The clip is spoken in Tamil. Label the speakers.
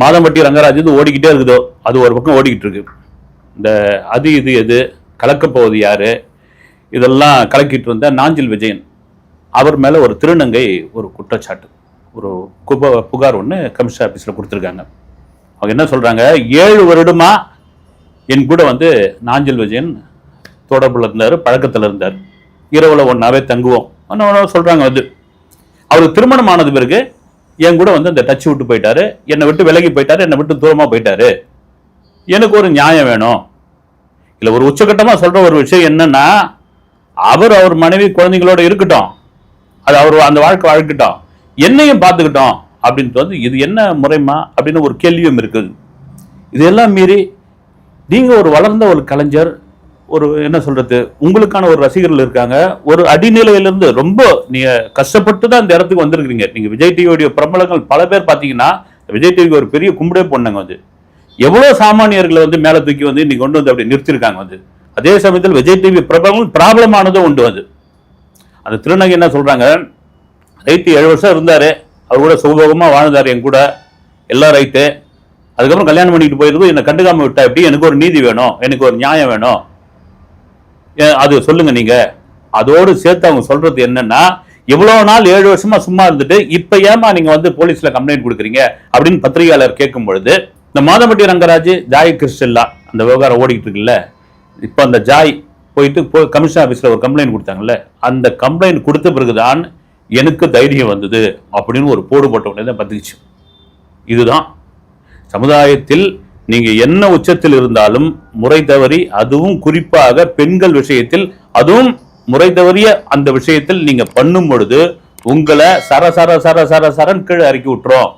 Speaker 1: மாதம்பட்டி ரங்கராஜ் இது ஓடிக்கிட்டே இருக்குதோ அது ஒரு பக்கம் ஓடிக்கிட்டு இருக்கு. இந்த அது இது எது கலக்கப்போவது யாரு? இதெல்லாம் கலக்கிட்டு இருந்த நாஞ்சில் விஜயன். அவர் மேலே ஒரு திருநங்கை ஒரு குற்றச்சாட்டு. ஒரு குப புகார் ஒன்று கமிஷனர் ஆஃபீஸில் கொடுத்துருக்காங்க. அவங்க என்ன சொல்கிறாங்க ஏழு வருடமா என் கூட வந்து நாஞ்சில் விஜயன் தொடர்பில் இருந்தார் பழக்கத்தில் இருந்தார். இரவில் ஒன்றாவே தங்குவோம். ஒன்று சொல்கிறாங்க வந்து. அவருக்கு திருமணம் ஆனது பிறகு என் கூட வந்து அந்த டச் விட்டு போயிட்டாரு. என்னை விட்டு விலகி போயிட்டாரு. என்னை விட்டு தூரமாக போயிட்டாரு. எனக்கு ஒரு நியாயம் வேணும். இல்லை ஒரு உச்சகட்டமாக சொல்ற ஒரு விஷயம் என்னன்னா அவர் அவர் மனைவி குழந்தைங்களோட இருக்கட்டும். அது அவர் அந்த வாழ்க்கை வாழ்க்கட்டும். என்னையும் பார்த்துக்கிட்டோம் அப்படின்ட்டு வந்து இது என்ன முறைமா அப்படின்னு ஒரு கேள்வியும் இருக்குது. இதெல்லாம் மீறி நீங்கள் ஒரு வளர்ந்த ஒரு கலைஞர் ஒரு என்ன சொல்றது உங்களுக்கான ஒரு ரசிகர்கள் இருக்காங்க. ஒரு அடிநிலையிலிருந்து ரொம்ப நீங்க கஷ்டப்பட்டு தான் இந்த இடத்துக்கு வந்திருக்கிறீங்க. நீங்க விஜய் டிவியோடைய பிரபலங்கள் பல பேர் பார்த்தீங்கன்னா விஜய் டிவிக்கு ஒரு பெரிய கும்பிடே பொண்ணுங்க வந்து. எவ்வளோ சாமானியர்களை வந்து மேலே தூக்கி வந்து இன்னைக்கு கொண்டு வந்து அப்படி நிறுத்திருக்காங்க வந்து. அதே சமயத்தில் விஜய் டிவி பிரபலங்கள் பிராபலமானதும் உண்டு வந்து அந்த திருநங்கை என்ன சொல்றாங்க ரைட்டு ஏழு வருஷம் இருந்தார். அவர் கூட சுபோகமாக வாழ்ந்தார் என் கூட. எல்லாம் ரைட்டு. அதுக்கப்புறம் கல்யாணம் பண்ணிட்டு போயிருக்கும் என்னை கண்டுக்காம விட்டா எப்படி? எனக்கு ஒரு நீதி வேணும். எனக்கு ஒரு நியாயம் வேணும். அது சொல்லுங்க நீங்க. அதோடு சேர்த்து அவங்க சொல்றது என்னன்னா இவ்வளவு நாள் ஏழு வருஷமா சும்மா இருந்துட்டு இப்ப ஏமா நீங்க வந்து போலீஸ்ல கம்ப்ளைண்ட் கொடுக்குறீங்க? அப்படின்னு பத்திரிகையாளர் கேட்கும் பொழுது இந்த மாதம்பட்டி ரங்கராஜ் ஜாய் கிறிஸ்டல்லா அந்த விவகாரம் ஓடிக்கிட்டு இருக்குல்ல இப்ப அந்த ஜாய் போயிட்டு போ கமிஷன் ஆஃபீஸில் ஒரு கம்ப்ளைண்ட் கொடுத்தாங்கல்ல அந்த கம்ப்ளைண்ட் கொடுத்த பிறகுதான் எனக்கு தைரியம் வந்தது அப்படின்னு ஒரு போடு போட்ட உடனே தான் பத்துக்குச்சு இதுதான் சமுதாயத்தில் நீங்க என்ன உச்சத்தில் இருந்தாலும் முறை தவறி அதுவும் குறிப்பாக பெண்கள் விஷயத்தில் அதுவும் முறை தவறிய அந்த விஷயத்தில் நீங்க பண்ணும் பொழுது உங்களை சர சர சர சர சரன் கீழே இறக்கி விட்டுரும்.